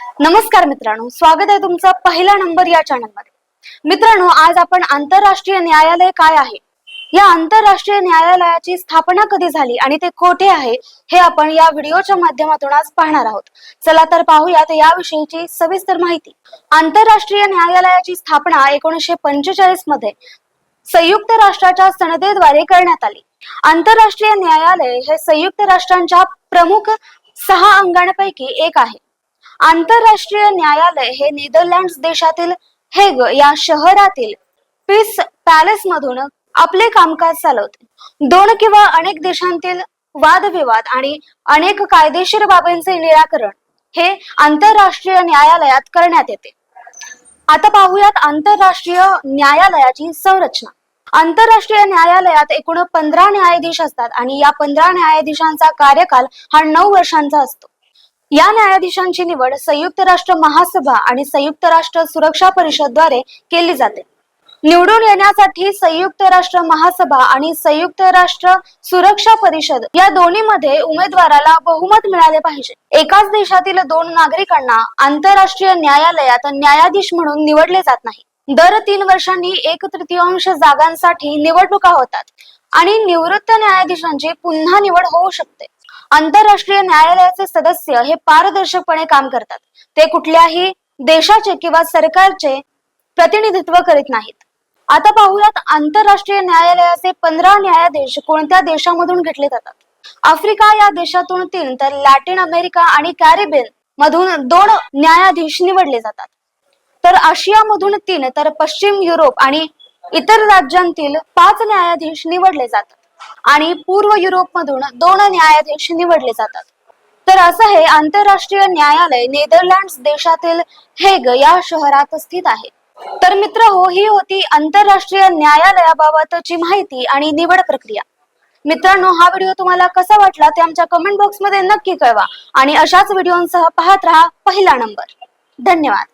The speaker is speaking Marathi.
नमस्कार मित्रांनो स्वागत आहे तुमचं पहिला नंबर या चॅनलमध्ये मित्रांनो आज आपण आंतरराष्ट्रीय न्यायालय काय आहे? या आंतरराष्ट्रीय न्यायालयाची स्थापना कधी झाली आणि ते कोठे आहे हे आपण या व्हिडिओच्या माध्यमातून आज पाहणार आहोत. चला तर पाहूयात याविषयीची सविस्तर माहिती. आंतरराष्ट्रीय न्यायालयाची स्थापना एकोणीसशे पंचेचाळीसमध्ये संयुक्त राष्ट्राच्या सनदेद्वारे करण्यात आली. आंतरराष्ट्रीय न्यायालय हे संयुक्त राष्ट्रांच्या प्रमुख सहा अंगांपैकी एक आहे. आंतरराष्ट्रीय न्यायालय हे नेदरलँड्स देशातील हेग या शहरातील पीस पॅलेस मधून आपले कामकाज चालवते. दोन किंवा अनेक देशांतील वादविवाद आणि अनेक कायदेशीर बाबींचे निराकरण हे आंतरराष्ट्रीय न्यायालयात करण्यात येते. आता पाहूयात आंतरराष्ट्रीय न्यायालयाची संरचना. आंतरराष्ट्रीय न्यायालयात एकूण पंधरा न्यायाधीश असतात आणि या पंधरा न्यायाधीशांचा कार्यकाल हा नऊ वर्षांचा असतो. या न्यायाधीशांची निवड संयुक्त राष्ट्र महासभा आणि संयुक्त राष्ट्र सुरक्षा परिषदद्वारे केली जाते. निवडून येण्यासाठी संयुक्त राष्ट्र महासभा आणि संयुक्त राष्ट्र सुरक्षा परिषद या दोन्हीमध्ये उमेदवाराला बहुमत मिळाले पाहिजे. एकाच देशातील दोन नागरिकांना आंतरराष्ट्रीय न्यायालयात न्यायाधीश म्हणून निवडले जात नाही. दर तीन वर्षांनी एक तृतीयांश जागांसाठी निवडणुका होतात आणि निवृत्त न्यायाधीशांची पुन्हा निवड होऊ शकते. आंतरराष्ट्रीय न्यायालयाचे सदस्य हे पारदर्शकपणे काम करतात. ते कुठल्याही देशाचे किंवा सरकारचे प्रतिनिधित्व करीत नाहीत. आता पाहूयात आंतरराष्ट्रीय न्यायालयाचे पंधरा न्यायाधीश कोणत्या देशामधून घेतले जातात? आफ्रिका या देशातून तीन तर लॅटिन अमेरिका आणि कॅरिबियन मधून दोन न्यायाधीश निवडले जातात. तर आशियामधून तीन तर पश्चिम युरोप आणि इतर राज्यांतील पाच न्यायाधीश निवडले जातात. आणि पूर्व युरोपमधून दोन न्यायाधीश निवडले जातात. तर असं हे आंतरराष्ट्रीय न्यायालय नेदरलँड्स देशातील हेग या शहरात स्थित आहे. तर मित्र हो ही होती आंतरराष्ट्रीय न्यायालयाबाबतची माहिती आणि निवड प्रक्रिया. मित्रांनो हा व्हिडिओ तुम्हाला कसा वाटला ते आमच्या कमेंट बॉक्समध्ये नक्की कळवा आणि अशाच व्हिडिओंसह पाहत राहा पहिला नंबर. धन्यवाद.